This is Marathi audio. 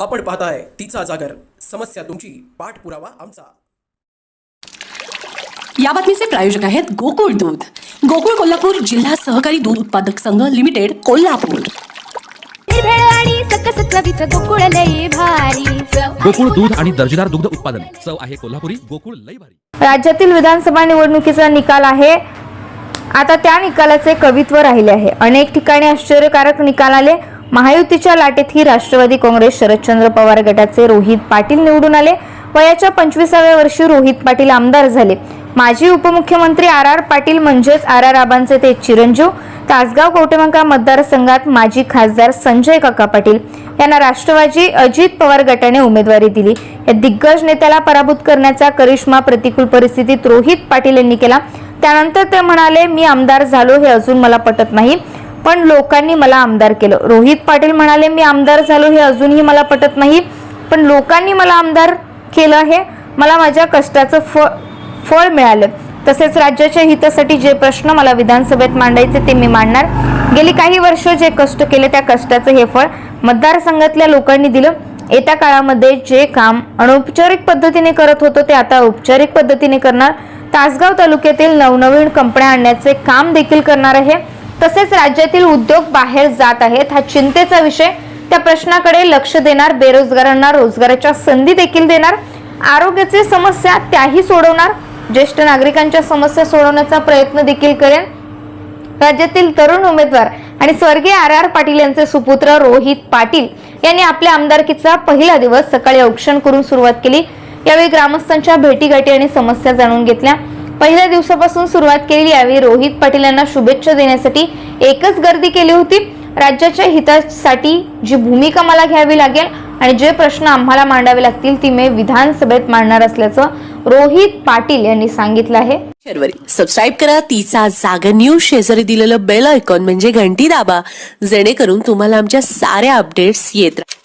आपण पाहताय तिचा जागर. समस्या तुमची. पाठपुरावा आमचा. या बातमीचे प्रायोजक आहेत गोकुळ दूध. गोकुळ कोल्हापूर जिल्हा सहकारी दूध उत्पादक संघ लिमिटेड कोल्हापूर. गोकुळ दूध आणि दर्जेदार दुग्ध उत्पादन. चव आहे कोल्हापुरी गोकुळ लई भारी. राज्यातील विधानसभा निवडणुकीचा निकाल आहे. आता त्या निकालाचे कवित्व राहिले आहे. अनेक ठिकाणी आश्चर्यकारक निकाल आले. महायुतीच्या लाटेतही राष्ट्रवादी काँग्रेस शरदचंद्र पवार गटाचे रोहित पाटील निवडून आले. वयाच्या पंचवीसाव्या वर्षी रोहित पाटील आमदार झाले. माजी उपमुख्यमंत्री आर आर पाटील म्हणजेच आर आर आबांचे ते चिरंजीव. तासगाव कवटेमंका मतदारसंघात माजी खासदार संजय काका पाटील यांना राष्ट्रवादी अजित पवार गटाने उमेदवारी दिली. या दिग्गज नेत्याला पराभूत करण्याचा करिश्मा प्रतिकूल परिस्थितीत रोहित पाटील यांनी केला. त्यानंतर ते म्हणाले मी आमदार झालो हे अजून मला पटत नाही. पण लोकांनी मला आमदार केलं. रोहित पाटील म्हणाले मी आमदार झालो हे अजूनही मला पटत नाही पण लोकांनी मला आमदार केलं आहे. मला माझ्या कष्टाचं फळ फळ मिळालं. तसेच राज्याच्या हितासाठी जे प्रश्न मला विधानसभेत मांडायचे ते मी मांडणार. गेली काही वर्ष जे कष्ट केले त्या कष्टाचं हे फळ मतदारसंघातल्या लोकांनी दिलं. येत्या काळामध्ये जे काम अनौपचारिक पद्धतीने करत होतो ते आता औपचारिक पद्धतीने करणार. तासगाव तालुक्यातील नवनवीन कंपन्या आणण्याचे काम देखील करणार आहे. तसेच राज्यातील उद्योग बाहेर जात आहेत. हा चिंतेचा विषय. त्या प्रश्नाकडे लक्ष देणार बेरोजगारांना रोजगाराच्या संधी देखील देणार. आरोग्याचे समस्या त्याही सोडवणार. ज्येष्ठ नागरिकांच्या समस्या सोडवण्याचा प्रयत्न देखील करेन. राज्यातील तरुण उमेदवार आणि स्वर्गीय आर आर पाटील यांचे सुपुत्र रोहित पाटील यांनी आपल्या आमदारकीचा पहिला दिवस सकाळी औक्षण करून सुरुवात केली. यावेळी ग्रामस्थांच्या भेटीगाठी आणि समस्या जाणून घेतल्या. पहिल्या दिवसापासून सुरुवात केली यावेळी रोहित पाटील यांना शुभेच्छा देण्यासाठी एकच गर्दी केली होती. राज्याच्या हितासाठी जी भूमिका मला घ्यावी लागेल आणि जे प्रश्न आम्हाला मांडावे लागतील ती मी विधानसभेत मांडणार असल्याचं रोहित पाटील यांनी सांगितलं आहे. सबस्क्राईब करा. तिचा जागा न्यूज शेजारी दिलेलं बेल आयकॉन म्हणजे घंटी दाबा. जेणेकरून तुम्हाला आमच्या साऱ्या अपडेट्स येत राहतील